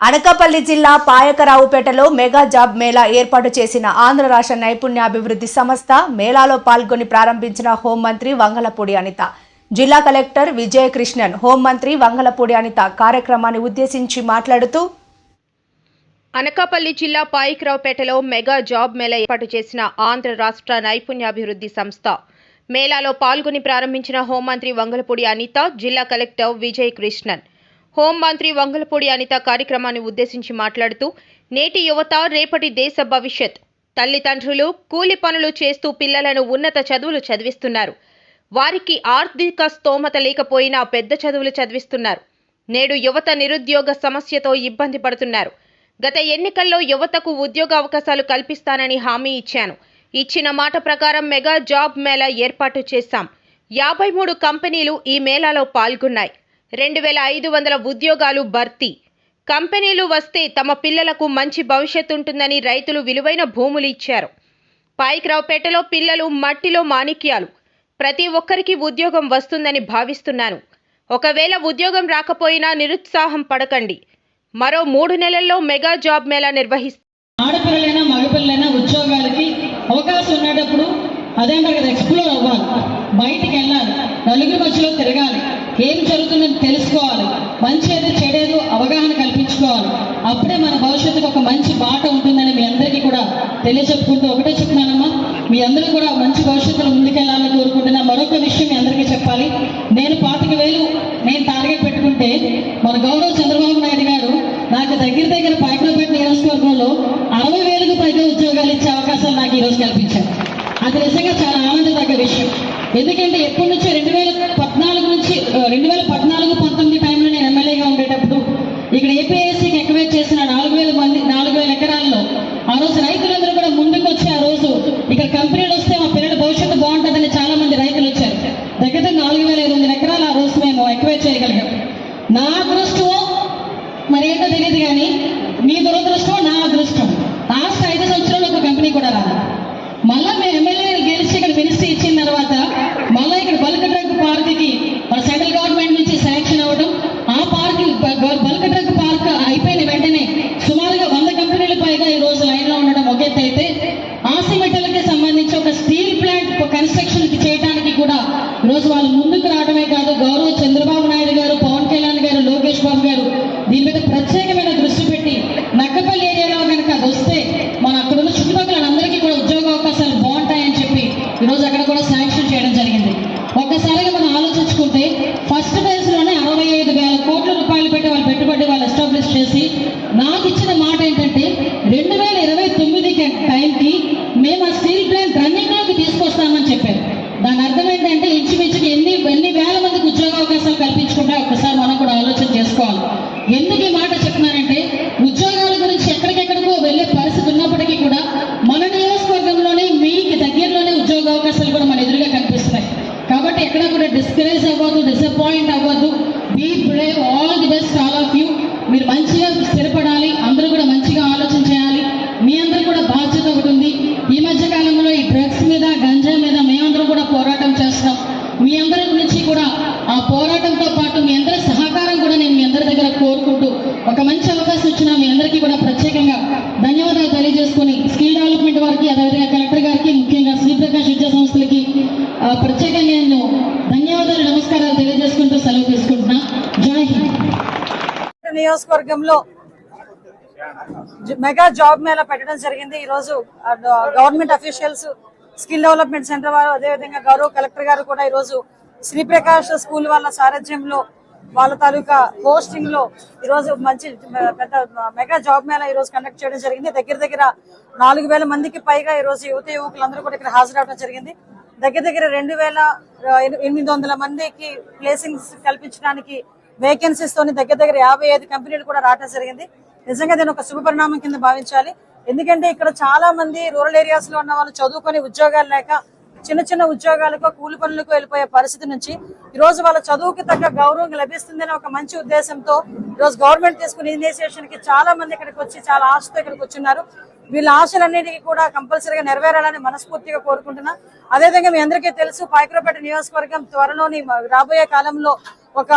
అనకాపల్లి జిల్లా పాయకరావుపేటలో mega job Mela ఏర్పాటు చేసిన ఆంధ్ర రాష్ట్ర నైపుణ్యాభివృద్ధి సంస్థ మేళాలో పాల్గొని ప్రారంభించిన హోంమంత్రి వంగలపూడి అనిత. జిల్లా కలెక్టర్ విజయకృష్ణన్ హోంమంత్రి వంగలపూడి అనిత కార్యక్రమాన్ని ఉద్దేశించి మాట్లాడుతూ అనకాపల్లి జిల్లా పాయకరావుపేటలో మెగా జాబ్ మేళా ఏర్పాటు చేసిన ఆంధ్ర రాష్ట్ర నైపుణ్యాభివృద్ధి సంస్థ మేళాలో పాల్గొని ప్రారంభించిన హోంమంత్రి వంగలపూడి అనిత జిల్లా కలెక్టర్ విజయకృష్ణన్. హోంమంత్రి వంగలపూడి అనిత కార్యక్రమాన్ని ఉద్దేశించి మాట్లాడుతూ నేటి యువత రేపటి దేశ భవిష్యత్. తల్లిదండ్రులు కూలి పనులు చేస్తూ పిల్లలను ఉన్నత చదువులు చదివిస్తున్నారు. వారికి ఆర్థిక స్తోమత లేకపోయినా పెద్ద చదువులు చదివిస్తున్నారు. నేడు యువత నిరుద్యోగ సమస్యతో ఇబ్బంది పడుతున్నారు. గత ఎన్నికల్లో యువతకు ఉద్యోగ అవకాశాలు కల్పిస్తానని హామీ ఇచ్చాను. ఇచ్చిన మాట ప్రకారం మెగా జాబ్ మేళా ఏర్పాటు చేశాం. యాభై మూడు కంపెనీలు ఈ మేళాలో పాల్గొన్నాయి. రెండు వేల ఐదు వందల ఉద్యోగాలు భర్తీ. కంపెనీలు వస్తే తమ పిల్లలకు మంచి భవిష్యత్తు ఉంటుందని రైతులు విలువైన భూములు ఇచ్చారు. పాయికరావుపేటలో పిల్లలు మట్టిలో మాణిక్యాలు. ప్రతి ఒక్కరికి ఉద్యోగం వస్తుందని భావిస్తున్నాను. ఒకవేళ ఉద్యోగం రాకపోయినా నిరుత్సాహం పడకండి. మరో మూడు నెలల్లో మెగా జాబ్ మేళా నిర్వహిస్తారు ఆడపిల్లలైనా మగపిల్లలైనా ఉద్యోగాలకి అవకాశం ఉన్నప్పుడు అదేంటో అక్కడ ఎక్స్ప్లోర్ అవ్వాలి. బయటికి వెళ్ళాలి. నలుగురి మధ్యలో తిరగాలి. ఏం జరుగుతుందని తెలుసుకోవాలి. మంచి ఏదో చెడేదో అవగాహన కల్పించుకోవాలి. అప్పుడే మన భవిష్యత్తుకు ఒక మంచి బాట ఉంటుందని మీ అందరికీ కూడా తెలియచెప్పుకుంటూ ఒకటే చెప్తున్నానమ్మా. మీ అందరూ కూడా మంచి భవిష్యత్తులో ముందుకెళ్ళాలని కోరుకుంటున్నా. మరొక విషయం మీ అందరికీ చెప్పాలి. నేను పాతిక వేలు నేను టార్గెట్ పెట్టుకుంటే మన గౌరవ చంద్రబాబు నాయుడు గారు నాకు దగ్గర దగ్గర పైకలపేట నియోజకవర్గంలో అరవై వేలకు పైగా ఉద్యోగాలు ఇచ్చే అవకాశాలు నాకు ఈ రోజు కల్పించారు. అది నిజంగా చాలా ఆనందదగ్గ విషయం. ఎందుకంటే ఎప్పటి నుంచో రెండు వేల పద్నాలుగు నుంచి రెండు వేల పద్నాలుగు పంతొమ్మిది టైంలో నేను ఎమ్మెల్యేగా ఉండేటప్పుడు ఇక్కడ ఏపీఎస్సీకి ఎక్వైట్ చేసిన నాలుగు వేల మంది నాలుగు వేల ఎకరాల్లో ఆ రోజు రైతులందరూ కూడా ముందుకు వచ్చి ఆ రోజు ఇక్కడ కంపెనీలు వస్తే మా పిల్లల భవిష్యత్తు బాగుంటుందని చాలా మంది రైతులు వచ్చారు. దగ్గర నాలుగు వేల ఐదు వందల ఎకరాలు ఆ రోజు మేము ఎక్వైట్ చేయగలిగాం. నా అదృష్టమో మరి ఏంటో తెలియదు కానీ என்னைக்கு నియోజకవర్గంలో మెగా జాబ్ మేళా పెట్టడం జరిగింది. ఈ రోజు government officials skill development centre వారు అదేవిధంగా గౌరవ కలెక్టర్ గారు కూడా ఈ రోజు శ్రీప్రకాష్ స్కూల్ వాళ్ళ సారథ్యంలో వాళ్ళ తాలూకా హోస్టింగ్లో ఈ రోజు మంచి పెద్ద మెగా జాబ్ మేళా ఈరోజు కండక్ట్ చేయడం జరిగింది. దగ్గర దగ్గర నాలుగు వేల మందికి పైగా ఈ రోజు యువత యువకులందరూ కూడా ఇక్కడ హాజరవడం జరిగింది. దగ్గర దగ్గర రెండు వేల ఎనిమిది వందల మందికి ప్లేసింగ్స్ కల్పించడానికి వేకెన్సీస్ తోని దగ్గర దగ్గర యాభై ఐదు కంపెనీలు కూడా రావడం జరిగింది. నిజంగా దీని ఒక శుభపరిణామం కింద భావించాలి. ఎందుకంటే ఇక్కడ చాలా మంది రూరల్ ఏరియాస్లో ఉన్న వాళ్ళు చదువుకొని ఉద్యోగాలు లేక చిన్న చిన్న ఉద్యోగాలకు కూలి పనులకు వెళ్ళిపోయే పరిస్థితి నుంచి ఈ రోజు వాళ్ళ చదువుకి తగ్గ గౌరవం లభిస్తుందనే ఒక మంచి ఉద్దేశంతో ఈరోజు రోజు గవర్నమెంట్ తీసుకున్న ఇనిషియేషన్కి చాలా మంది ఇక్కడికి వచ్చి చాలా ఆశతో ఇక్కడికి వచ్చిన్నారు. వీళ్ళ ఆశలన్నిటికీ కూడా కంపల్సరీగా నెరవేరాలని మనస్ఫూర్తిగా కోరుకుంటున్నా. అదేవిధంగా మీ అందరికీ తెలుసు పాయకరపేట నియోజకవర్గం త్వరలోని రాబోయే కాలంలో ఒక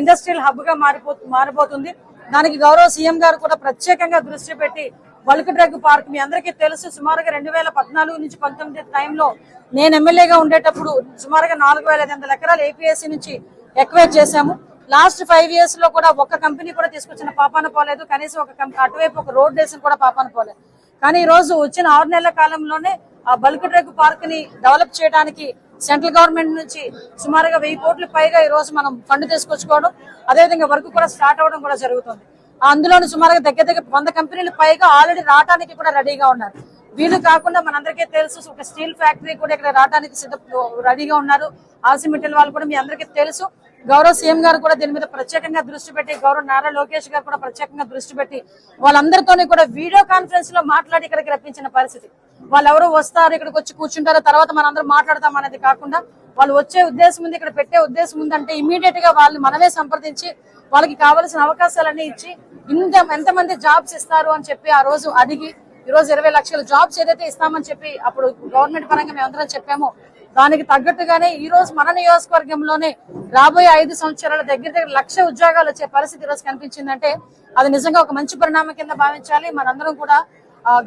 ఇండస్ట్రియల్ హబ్గా మారిపో మారిపోతుంది. దానికి గౌరవ సీఎం గారు కూడా ప్రత్యేకంగా దృష్టి పెట్టి బల్క్ డ్రగ్ పార్క్ మీ అందరికీ తెలుసు. సుమారుగా రెండు వేల పద్నాలుగు నుంచి పంతొమ్మిది టైంలో నేను ఎమ్మెల్యేగా ఉండేటప్పుడు సుమారుగా నాలుగు వేల ఐదు వందల ఎకరాలు ఏపీఎస్సీ నుంచి ఎక్వైర్ చేశాము. లాస్ట్ ఫైవ్ ఇయర్స్లో కూడా ఒక్క కంపెనీ కూడా తీసుకొచ్చిన పాపాన పోలేదు. కనీసం ఒక అటువైపు ఒక రోడ్ వేసిన కూడా పాపాన పోలేదు కానీ ఈ రోజు వచ్చిన ఆరు నెలల కాలంలోనే ఆ బల్క్ డ్రగ్ పార్క్ని డెవలప్ చేయడానికి సెంట్రల్ గవర్నమెంట్ నుంచి సుమారుగా వెయ్యి కోట్ల పైగా ఈ రోజు మనం ఫండ్ తీసుకొచ్చుకోవడం అదేవిధంగా వర్క్ కూడా స్టార్ట్ అవ్వడం కూడా జరుగుతుంది. అందులోని సుమారుగా దగ్గర దగ్గర వంద కంపెనీలు పైగా ఆల్రెడీ రావడానికి కూడా రెడీగా ఉన్నారు. వీళ్ళు కాకుండా మనందరికీ తెలుసు ఒక స్టీల్ ఫ్యాక్టరీ కూడా ఇక్కడ రావడానికి సిద్ధ రెడీగా ఉన్నారు. ఆసిమిటల్ వాళ్ళు కూడా మీ అందరికీ తెలుసు. గౌరవ సీఎం గారు కూడా దీని మీద ప్రత్యేకంగా దృష్టి పెట్టి గౌరవ నారా లోకేష్ గారు కూడా ప్రత్యేకంగా దృష్టి పెట్టి వాళ్ళందరితోని కూడా వీడియో కాన్ఫరెన్స్లో మాట్లాడి ఇక్కడికి రప్పించిన పరిస్థితి. వాళ్ళు ఎవరో వస్తారు ఇక్కడికి వచ్చి కూర్చుంటారు తర్వాత మనందరం మాట్లాడతాం అనేది కాకుండా వాళ్ళు వచ్చే ఉద్దేశం ఉంది ఇక్కడ పెట్టే ఉద్దేశం ఉందంటే ఇమీడియట్గా వాళ్ళని మనమే సంప్రదించి వాళ్ళకి కావాల్సిన అవకాశాలన్నీ ఇచ్చి ఇంత ఎంతమంది జాబ్స్ ఇస్తారు అని చెప్పి ఆ రోజు అడిగి ఈ రోజు ఇరవై లక్షల జాబ్స్ ఏదైతే ఇస్తామని చెప్పి అప్పుడు గవర్నమెంట్ పరంగా మేమందరం చెప్పామో దానికి తగ్గట్టుగానే ఈ రోజు మన నియోజకవర్గంలోనే రాబోయే ఐదు సంవత్సరాల దగ్గర దగ్గర లక్ష ఉద్యోగాలు వచ్చే పరిస్థితి ఈ రోజు కనిపించిందంటే అది నిజంగా ఒక మంచి పరిణామం కింద భావించాలి. మనందరం కూడా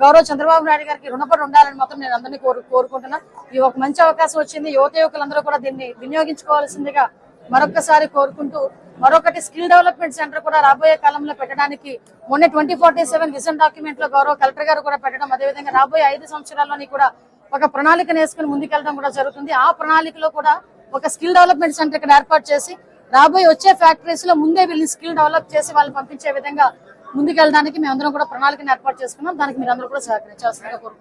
గౌరవ చంద్రబాబు నాయుడు గారికి రుణపడి ఉండాలని మాత్రం నేను అందరినీ కోరు కోరుకుంటున్నా. ఈ ఒక మంచి అవకాశం వచ్చింది. యువత యువకులందరూ కూడా దీన్ని వినియోగించుకోవాల్సిందిగా మరొకసారి కోరుకుంటూ మరొకటి స్కిల్ డెవలప్మెంట్ సెంటర్ కూడా రాబోయే కాలంలో పెట్టడానికి మొన్న ట్వంటీ ఫార్టీ సెవెన్ విజన్ డాక్యుమెంట్లో గౌరవ కలెక్టర్ గారు కూడా పెట్టడం అదేవిధంగా రాబోయే ఐదు సంవత్సరాల్లోని కూడా ఒక ప్రణాళిక వేసుకుని ముందుకెళ్ళడం కూడా జరుగుతుంది. ఆ ప్రణాళికలో కూడా ఒక స్కిల్ డెవలప్మెంట్ సెంటర్ ఇక్కడ ఏర్పాటు చేసి రాబోయే వచ్చే ఫ్యాక్టరీస్లో ముందే వీళ్ళని స్కిల్ డెవలప్ చేసి వాళ్ళు పంపించే విధంగా ముందుకెళ్ళడానికి మేమందరం కూడా ప్రణాళికను ఏర్పాటు చేసుకున్నాం. దానికి మీరందరూ కూడా సహకరించాల్సిందిగా కోరుకుంటున్నాం.